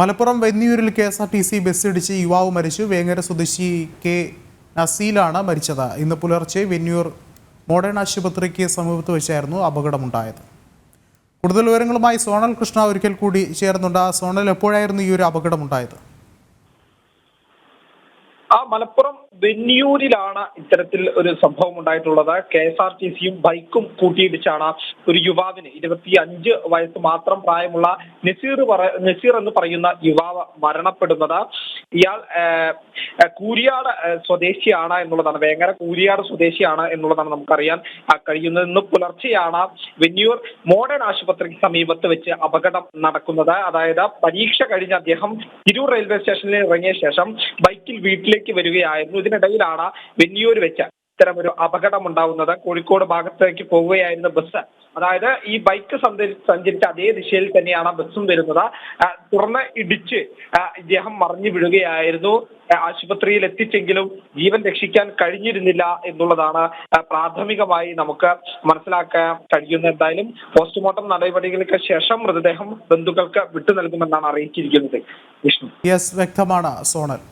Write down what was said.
Malappuram വെന്നിയൂരിൽ K S R T C bus ഇടിച്ച് യുവാവ് മരിച്ചു. വേങ്ങര സ്വദേശി കെ നസീലാണ് മരിച്ചത്. ഇന്ന് പുലർച്ചെ വെന്നിയൂർ മോഡേൺ ആശുപത്രിക്ക് സമീപത്ത് വെച്ചായിരുന്നു അപകടമുണ്ടായത്. കൂടുതൽ വിവരങ്ങളുമായി സോണൽ കൃഷ്ണ ഒരിക്കൽ കൂടി ചേർന്നുണ്ട് സോണൽ എപ്പോഴായിരുന്നു ഈ ഒരു അപകടമുണ്ടായത്? ആ മലപ്പുറം വെന്നിയൂരിലാണ് ഇത്തരത്തിൽ ഒരു സംഭവം ഉണ്ടായിട്ടുള്ളത്. കെ എസ് ആർ ടി സിയും ബൈക്കും കൂട്ടിയിടിച്ചാണ് ഒരു യുവാവിന് ഇരുപത്തി അഞ്ച് വയസ്സ് മാത്രം പ്രായമുള്ള നസീർ നസീർ എന്ന് പറയുന്ന യുവാവ് മരണപ്പെടുന്നത്. ഇയാൾ കൂരിയാട് സ്വദേശിയാണ് എന്നുള്ളതാണ്. വേങ്ങര കൂരിയാട് സ്വദേശിയാണ് എന്നുള്ളതാണ് നമുക്കറിയാൻ കഴിയുന്നത്. ഇന്ന് പുലർച്ചെയാണ് വെന്നിയൂർ മോഡേൺ ആശുപത്രിക്ക് സമീപത്ത് വെച്ച് അപകടം നടക്കുന്നത്. അതായത് പരീക്ഷ കഴിഞ്ഞ അദ്ദേഹം തിരൂർ റെയിൽവേ സ്റ്റേഷനിൽ ഇറങ്ങിയ ശേഷം ബൈക്കിൽ വീട്ടിലേക്ക് വരികയായിരുന്നു. ഇതിനിടയിലാണ് വെന്നിയൂർ വെച്ച് ഒരു അപകടം ഉണ്ടാവുന്നത് കോഴിക്കോട് ഭാഗത്തേക്ക് പോവുകയായിരുന്ന ബസ്. അതായത് ഈ ബൈക്ക് സഞ്ചരി- സഞ്ചരിച്ച അതേ ദിശയിൽ തന്നെയാണ് ബസ്സും വരുന്നത്. തുറന്ന് ഇടിച്ച് ഇദ്ദേഹം മറിഞ്ഞു വീഴുകയായിരുന്നു. ആശുപത്രിയിൽ എത്തിച്ചെങ്കിലും ജീവൻ രക്ഷിക്കാൻ കഴിഞ്ഞിരുന്നില്ല എന്നുള്ളതാണ് പ്രാഥമികമായി നമുക്ക് മനസ്സിലാക്കാൻ കഴിയുന്നത്. എന്തായാലും പോസ്റ്റ്മോർട്ടം നടപടികൾക്ക് ശേഷം മൃതദേഹം ബന്ധുക്കൾക്ക് വിട്ടു നൽകുമെന്നാണ് അറിയിച്ചിരിക്കുന്നത്. വിഷ്ണു. വ്യക്തമാണ് സോണൽ.